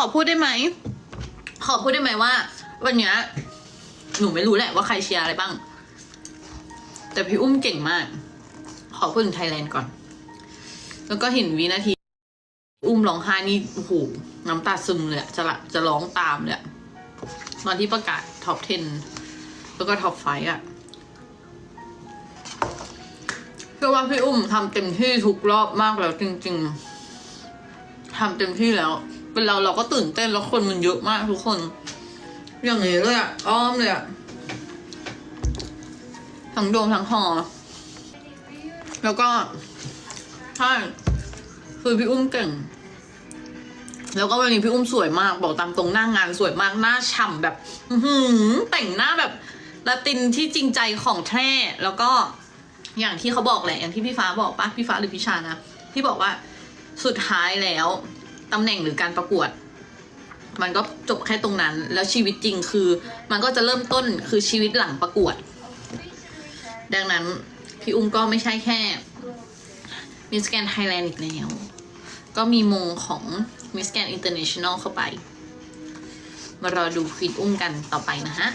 ขอพูดได้ไหม ขอพูดได้ไหมว่า วันเนี้ยหนูไม่รู้แหละว่าใครเชียร์อะไรบ้าง แต่พี่อุ้มเก่งมาก ขอพูดถึงไทยแลนด์ก่อน แล้วก็เห็นวินาที อุ้มร้องไห้นี่โอ้โหน้ำตาซึมเลยอะจะละจะร้องตามเลยอะตอนที่ประกาศท็อป 10 แล้วก็ท็อปไฟอะเชื่อว่าพี่อุ้มทำเต็มที่ทุกรอบมากแล้วจริง ๆทำเต็มที่แล้ว เป็นเราเราก็ตื่นเต้นแล้วคนมันเยอะมากทุกคน อย่างนี้เลยอะอ้อมเลยอะทั้งโดมทั้งหอแล้วก็ใช่คือพี่อุ้มเก่ง แล้วก็วันนี้พี่อุ้มสวยมาก บอกตามตรงหน้างงานสวยมากหน้าฉ่ำแบบอื้อหือแต่งหน้าแบบละตินที่จริงใจของแท้แล้วก็อย่างที่เขาบอกแหละอย่างที่พี่ฟ้าบอกปะพี่ฟ้าหรือพี่ชานะที่บอกว่าสุดท้ายแล้ว ตำแหน่งหรือการประกวด มันก็จบแค่ตรงนั้น แล้วชีวิตจริงคือ มันก็จะเริ่มต้นคือชีวิตหลังประกวด ดังนั้นพี่อุ้มก็ไม่ใช่แค่มิสแกนไทยแลนด์อีกแล้ว ก็มีมงของมิสแกนอินเตอร์เนชั่นแนลเข้าไป มารอดูควีนอุ้มกันต่อไปนะฮะ